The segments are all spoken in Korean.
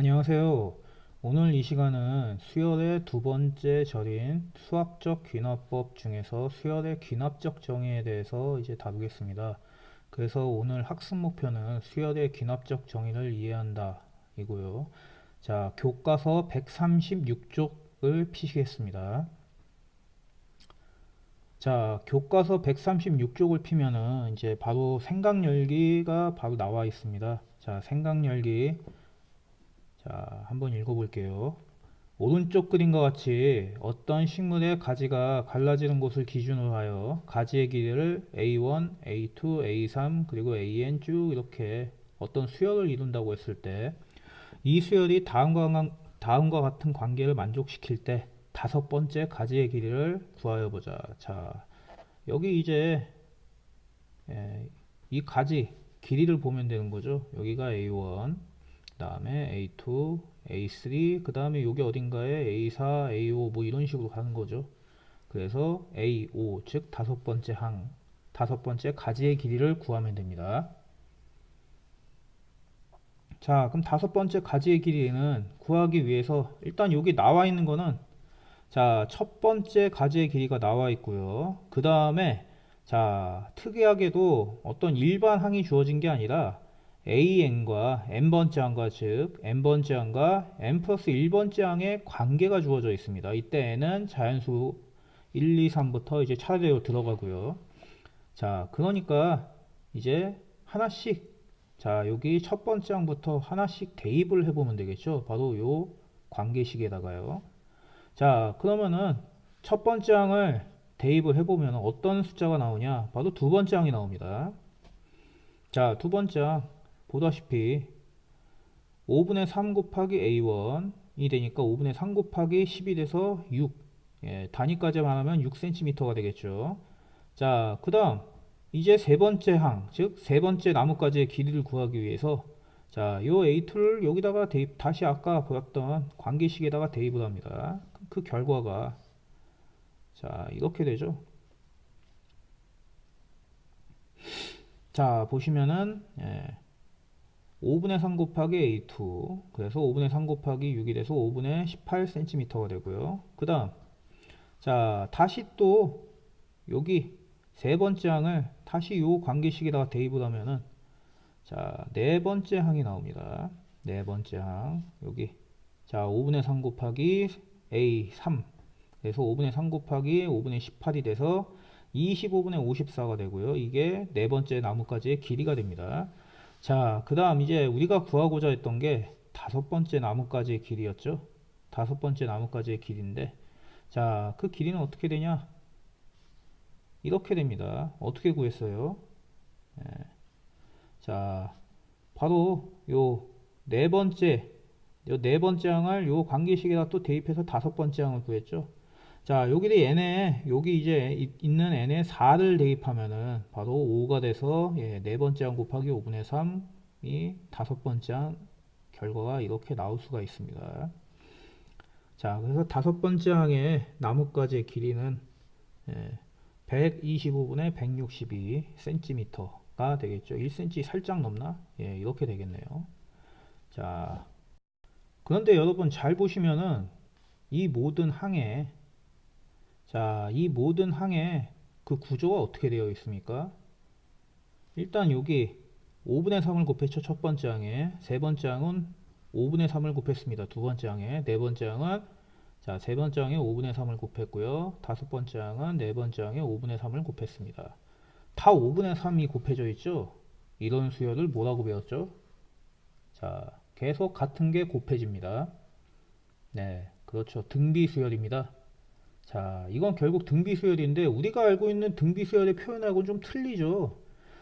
안녕하세요. 오늘 이 시간은 수열의 두 번째 절인 수학적 귀납법 중에서 수열의 귀납적 정의에 대해서 이제 다루겠습니다. 그래서 오늘 학습 목표는 수열의 귀납적 정의를 이해한다 이고요. 자, 교과서 136쪽을 피시겠습니다. 자, 교과서 136쪽을 피면은 이제 바로 생각열기가 바로 나와 있습니다. 자, 생각열기 자, 한번 읽어볼게요. 오른쪽 그림과 같이 어떤 식물의 가지가 갈라지는 곳을 기준으로 하여 가지의 길이를 A1, A2, A3, 그리고 AN 쭉 이렇게 어떤 수열을 이룬다고 했을 때 이 수열이 다음과, 관- 다음과 같은 관계를 만족시킬 때 다섯 번째 가지의 길이를 구하여 보자. 자, 여기 이제 예, 이 가지 길이를 보면 되는 거죠. 여기가 A1, 그 다음에 A2, A3, 그 다음에 여기 어딘가에 A4, A5 뭐 이런 식으로 가는 거죠. 그래서 A5, 즉 다섯 번째 항, 다섯 번째 가지의 길이를 구하면 됩니다. 자, 그럼 다섯 번째 가지의 길이는 구하기 위해서 일단 여기 나와 있는 거는 자, 첫 번째 가지의 길이가 나와 있고요. 그 다음에 자, 특이하게도 어떤 일반 항이 주어진 게 아니라 AN과 n번째 항과 즉 n번째 항과 n 플러스 1번째 항의 관계가 주어져 있습니다. 이때는 자연수 1, 2, 3부터 이제 차례대로 들어가고요. 자, 그러니까 이제 하나씩 자, 여기 첫 번째 항부터 하나씩 대입을 해보면 되겠죠. 바로 요 관계식에다가요. 자, 그러면은 첫 번째 항을 대입을 해보면 어떤 숫자가 나오냐? 바로 두 번째 항이 나옵니다. 자, 두 번째 항 보다시피 5분의 3 곱하기 A1이 되니까 5분의 3 곱하기 10이 돼서 6. 예, 단위까지만 하면 6cm가 되겠죠. 자, 그 다음 이제 세 번째 항, 즉 세 번째 나뭇가지의 길이를 구하기 위해서 자, 요 A2를 여기다가 대입, 다시 아까 보였던 관계식에다가 대입을 합니다. 그 결과가 자, 이렇게 되죠. 자, 보시면은 예, 5분의 3 곱하기 A2 그래서 5분의 3 곱하기 6이 돼서 5분의 18cm가 되고요. 그 다음 자, 다시 또 여기 세 번째 항을 다시 요 관계식에다가 대입을 하면은 자, 네 번째 항이 나옵니다. 네 번째 항. 여기. 자, 5분의 3 곱하기 A3. 그래서 5분의 3 곱하기 5분의 18이 돼서 25분의 54가 되고요. 이게 네 번째 나뭇가지의 길이가 됩니다. 자, 그 다음 이제 우리가 구하고자 했던 게 다섯 번째 나뭇가지의 길이였죠. 다섯 번째 나뭇가지의 길이인데, 자, 그 길이는 어떻게 되냐? 이렇게 됩니다. 어떻게 구했어요? 예. 자, 바로 요 네 번째, 요 네 번째 항을 요 관계식에다 또 대입해서 다섯 번째 항을 구했죠. 자, 여기 n에 여기 이제 이- 있는 n에 4를 대입하면은 바로 5가 돼서 예, 네 번째 항 곱하기 5분의 3이 다섯 번째 항 결과가 이렇게 나올 수가 있습니다. 자, 그래서 다섯 번째 항의 나뭇가지의 길이는 예, 125분의 162cm가 되겠죠. 1cm 살짝 넘나? 예, 이렇게 되겠네요. 자, 그런데 여러분 잘 보시면은 이 모든 항에 자, 이 모든 항에 그 구조가 어떻게 되어 있습니까? 일단 여기 5분의 3을 곱했죠. 첫 번째 항에. 세 번째 항은 5분의 3을 곱했습니다. 두 번째 항에. 네 번째 항은 자, 세 번째 항에 5분의 3을 곱했고요. 다섯 번째 항은 네 번째 항에 5분의 3을 곱했습니다. 다 5분의 3이 곱해져 있죠? 이런 수열을 뭐라고 배웠죠? 자, 계속 같은 게 곱해집니다. 네, 그렇죠. 등비 수열입니다. 자, 이건 결국 등비 수열인데 우리가 알고 있는 등비 수열의 표현하고는 좀 틀리죠.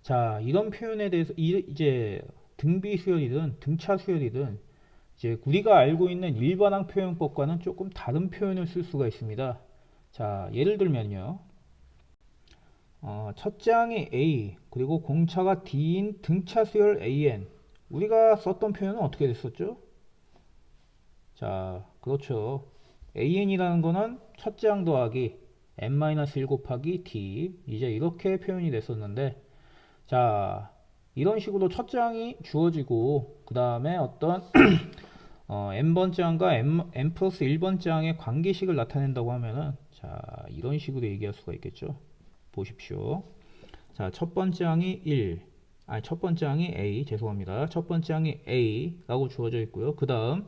자, 이런 표현에 대해서 이- 이제 등비 수열이든 등차 수열이든 이제 우리가 알고 있는 일반항 표현법과는 조금 다른 표현을 쓸 수가 있습니다. 자, 예를 들면요. 어, 첫째 항이 A, 그리고 공차가 D인 등차 수열 AN. 우리가 썼던 표현은 어떻게 됐었죠? 자, 그렇죠. AN이라는 거는 첫째 항 더하기 n-1 곱하기 D. 이제 이렇게 표현이 됐었는데, 자, 이런 식으로 첫째 항이 주어지고, 그 다음에 어떤 어, n번째 항과 n, 플러스 1번째 항의 관계식을 나타낸다고 하면은 자 이런 식으로 얘기할 수가 있겠죠. 보십시오. 자, 첫 번째 항이 1, 아니 첫 번째 항이 A, 죄송합니다. 첫 번째 항이 A라고 주어져 있고요. 그 다음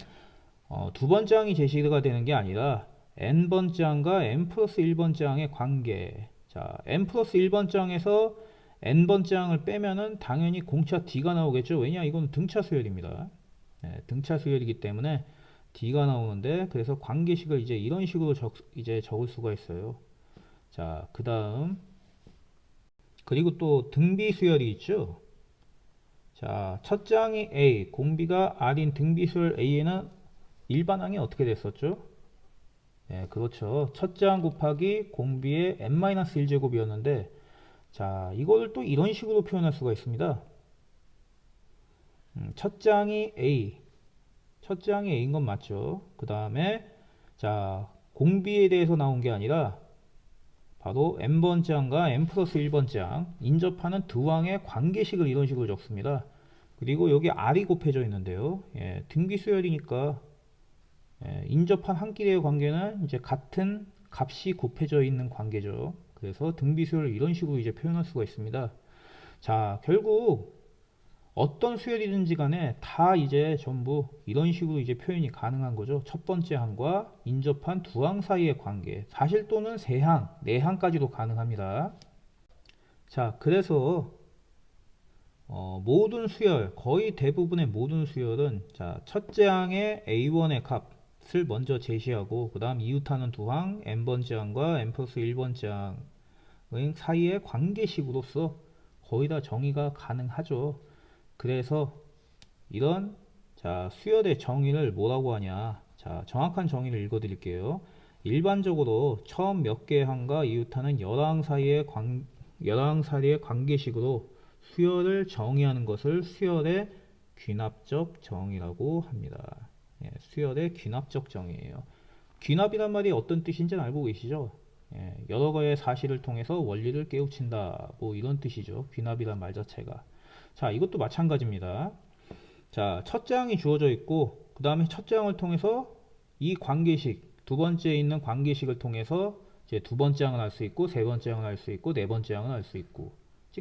어, 두 번째 항이 제시가 되는 게 아니라 n 번째 항과 n 플러스 1번째 항의 관계. 자, n 플러스 1번째 항에서 n 번째 항을 빼면은 당연히 공차 D가 나오겠죠. 왜냐, 이건 등차 수열입니다. 네, 등차 수열이기 때문에 D가 나오는데 그래서 관계식을 이제 이런 식으로 적, 이제 적을 수가 있어요. 자, 그 다음 그리고 또 등비 수열이 있죠. 자, 첫 장이 A, 공비가 R인 등비 수열 A에는 일반항이 어떻게 됐었죠? 네, 그렇죠. 첫장 곱하기 공비의 n-1제곱이었는데 자, 이걸 또 이런 식으로 표현할 수가 있습니다. 음, 첫 장이 A, 첫 장이 A인 건 맞죠? 그 다음에 자, 공비에 대해서 나온 게 아니라 바로 n번째 항과 n 플러스 1번째 항 인접하는 두 항의 관계식을 이런 식으로 적습니다. 그리고 여기 r이 곱해져 있는데요. 예, 등비 수열이니까 예, 인접한 한 끼리의 관계는 이제 같은 값이 곱해져 있는 관계죠. 그래서 등비 수열을 이런 식으로 이제 표현할 수가 있습니다. 자, 결국 어떤 수열이든지 간에 다 이제 전부 이런 식으로 이제 표현이 가능한 거죠. 첫 번째 항과 인접한 두 항 사이의 관계. 사실 또는 세 항, 네 항까지도 가능합니다. 자, 그래서 어, 모든 수열, 거의 대부분의 모든 수열은 자, 첫째 항의 A1의 값 을 먼저 제시하고 그 다음 이웃하는 두 항, n번째 항과 n 플러스 1번째 항의 사이의 관계식으로서 거의 다 정의가 가능하죠. 그래서 이런 자 수열의 정의를 뭐라고 하냐? 자 정확한 정의를 읽어 드릴게요. 일반적으로 처음 몇 개의 항과 이웃하는 여러 항 사이의 관, 여러 항 사이의 관계식으로 수열을 정의하는 것을 수열의 귀납적 정의라고 합니다 예, 수열의 귀납적 정의예요 귀납이란 말이 어떤 뜻인지 알고 계시죠 예, 여러 가의 사실을 통해서 원리를 깨우친다 뭐 이런 뜻이죠 귀납이란 말 자체가 자, 이것도 마찬가지입니다. 자, 첫 장이 주어져 있고, 그 다음에 첫 장을 통해서 이 관계식, 두 번째에 있는 관계식을 통해서 이제 두 번째 항을 알수 있고, 세 번째 항을 알수 있고, 네 번째 항을 알수 있고,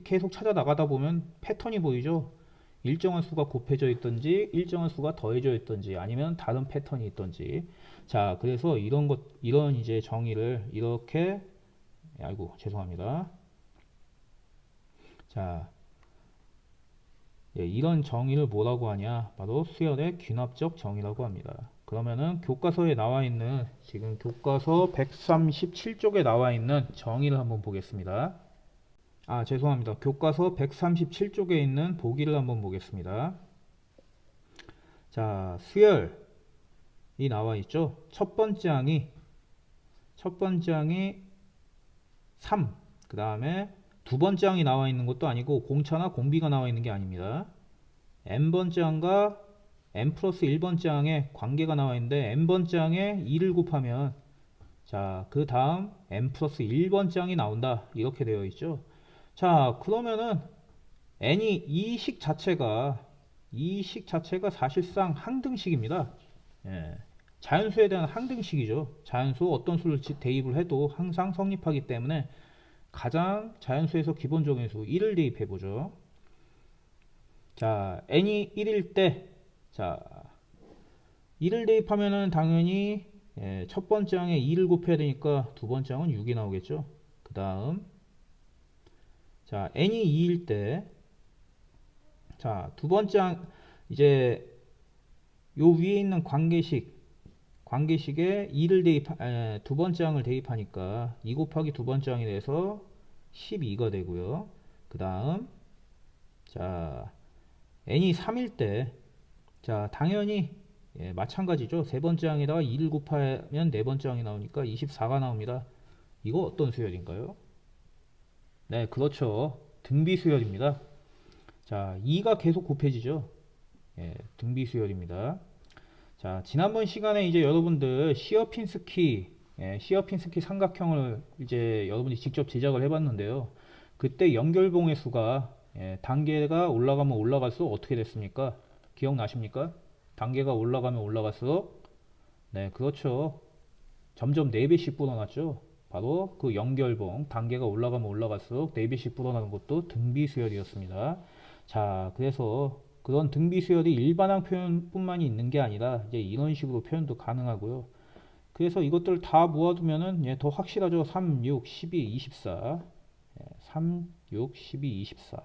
계속 찾아 나가다 보면 패턴이 보이죠? 일정한 수가 곱해져 있든지, 일정한 수가 더해져 있든지, 아니면 다른 패턴이 있든지. 자, 그래서 이런 것, 이런 이제 정의를 이렇게, 아이고, 죄송합니다. 자, 예, 이런 정의를 뭐라고 하냐? 바로 수열의 귀납적 정의라고 합니다. 그러면은 교과서에 나와 있는 지금 교과서 137쪽에 나와 있는 정의를 한번 보겠습니다. 아, 죄송합니다. 교과서 137쪽에 있는 보기를 한번 보겠습니다. 자, 수열이 나와 있죠. 첫 번째 항이 첫 번째 항이 3. 그 다음에 두 번째 항이 나와 있는 것도 아니고 공차나 공비가 나와 있는 게 아닙니다. n번째 항과 n 플러스 1번째 항에 관계가 나와 있는데 n번째 항에 2를 곱하면 자, 그 다음 n 플러스 1번째 항이 나온다. 이렇게 되어 있죠. 자, 그러면은 n이 이 식 자체가 이 식 자체가 사실상 항등식입니다. 예. 자연수에 대한 항등식이죠. 자연수 어떤 수를 대입을 해도 항상 성립하기 때문에 가장 자연수에서 기본적인 수 1을 대입해 보죠. 자, n이 1일 때, 자, 1을 대입하면은 당연히 예, 첫 번째 항에 2를 곱해야 되니까 두 번째 항은 6이 나오겠죠. 그 다음, 자, n이 2일 때, 자, 두 번째 항, 이제 요 위에 있는 관계식, 관계식에 2를 대입, 에, 두 번째 항을 대입하니까 2 곱하기 두 번째 항이 돼서 12가 되고요. 그 다음, 자, n이 3일 때, 자, 당연히, 예, 마찬가지죠. 세 번째 항에다가 2를 곱하면 네 번째 항이 나오니까 24가 나옵니다. 이거 어떤 수열인가요? 네, 그렇죠. 등비 수열입니다. 자, 2가 계속 곱해지죠. 예, 등비 수열입니다. 자, 지난번 시간에 이제 여러분들 시어핀스키, 예, 시어핀스키 삼각형을 이제 여러분이 직접 제작을 해봤는데요. 그때 연결봉의 수가 예, 단계가 올라가면 올라갈수록 어떻게 됐습니까? 기억나십니까? 단계가 올라가면 올라갈수록 네, 그렇죠. 점점 4배씩 불어났죠. 바로 그 연결봉 단계가 올라가면 올라갈수록 4배씩 불어나는 것도 등비 수열이었습니다. 자, 그래서 그런 등비 수열이 일반항 표현뿐만이 있는 게 아니라 이제 이런 식으로 표현도 가능하고요. 그래서 이것들 다 모아두면은 예, 더 확실하죠. 3, 6, 12, 24. 예, 3, 6, 12, 24.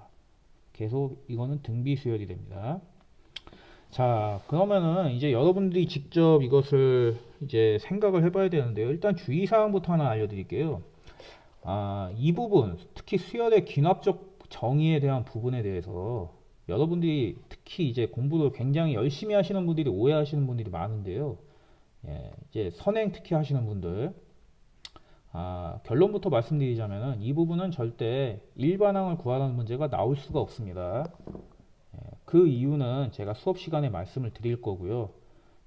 계속 이거는 등비 수열이 됩니다. 자, 그러면은 이제 여러분들이 직접 이것을 이제 생각을 해봐야 되는데요. 일단 주의사항부터 하나 알려드릴게요. 아, 이 부분, 특히 수열의 귀납적 정의에 대한 부분에 대해서 여러분들이 특히 이제 공부를 굉장히 열심히 하시는 분들이 오해하시는 분들이 많은데요. 예, 이제 선행 특히 하시는 분들, 아, 결론부터 말씀드리자면은 이 부분은 절대 일반항을 구하라는 문제가 나올 수가 없습니다. 예, 그 이유는 제가 수업 시간에 말씀을 드릴 거고요.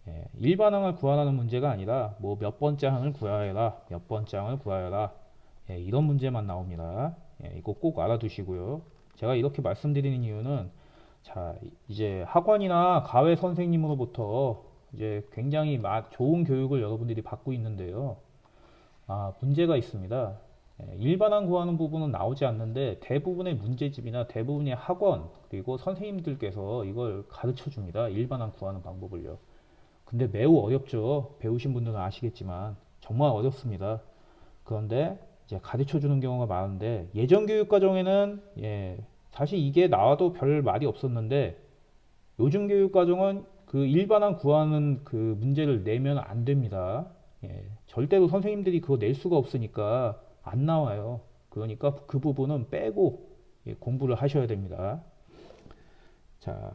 예, 일반 항을 구하라는 문제가 아니라 뭐 몇 번째 항을 구하여라, 몇 번째 항을 구하여라, 예, 이런 문제만 나옵니다. 예, 이거 꼭 알아두시고요. 제가 이렇게 말씀드리는 이유는 자, 이제 학원이나 가외 선생님으로부터 이제 굉장히 마- 좋은 교육을 여러분들이 받고 있는데요. 아, 문제가 있습니다. 예, 일반항 구하는 부분은 나오지 않는데 대부분의 문제집이나 대부분의 학원 그리고 선생님들께서 이걸 가르쳐 줍니다. 일반항 구하는 방법을요. 근데 매우 어렵죠. 배우신 분들은 아시겠지만 정말 어렵습니다. 그런데 이제 가르쳐 주는 경우가 많은데 예전 교육 과정에는 예, 사실 이게 나와도 별 말이 없었는데 요즘 교육 과정은 그 일반항 구하는 그 문제를 내면 안 됩니다. 예, 절대로 선생님들이 그거 낼 수가 없으니까 안 나와요. 그러니까 그 부분은 빼고 예, 공부를 하셔야 됩니다. 자,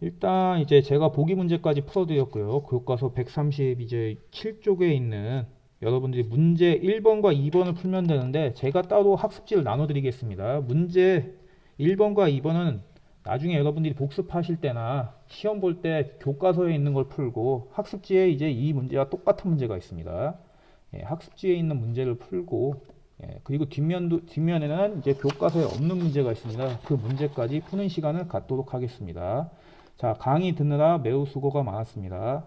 일단 이제 제가 보기 문제까지 풀어드렸고요. 교과서 130 이제 7쪽에 있는 여러분들이 문제 1번과 2번을 풀면 되는데 제가 따로 학습지를 나눠드리겠습니다. 문제 1번과 2번은 나중에 여러분들이 복습하실 때나 시험 볼 때 교과서에 있는 걸 풀고 학습지에 이제 이 문제와 똑같은 문제가 있습니다. 예, 학습지에 있는 문제를 풀고 예, 그리고 뒷면도 뒷면에는 이제 교과서에 없는 문제가 있습니다. 그 문제까지 푸는 시간을 갖도록 하겠습니다. 자, 강의 듣느라 매우 수고가 많았습니다.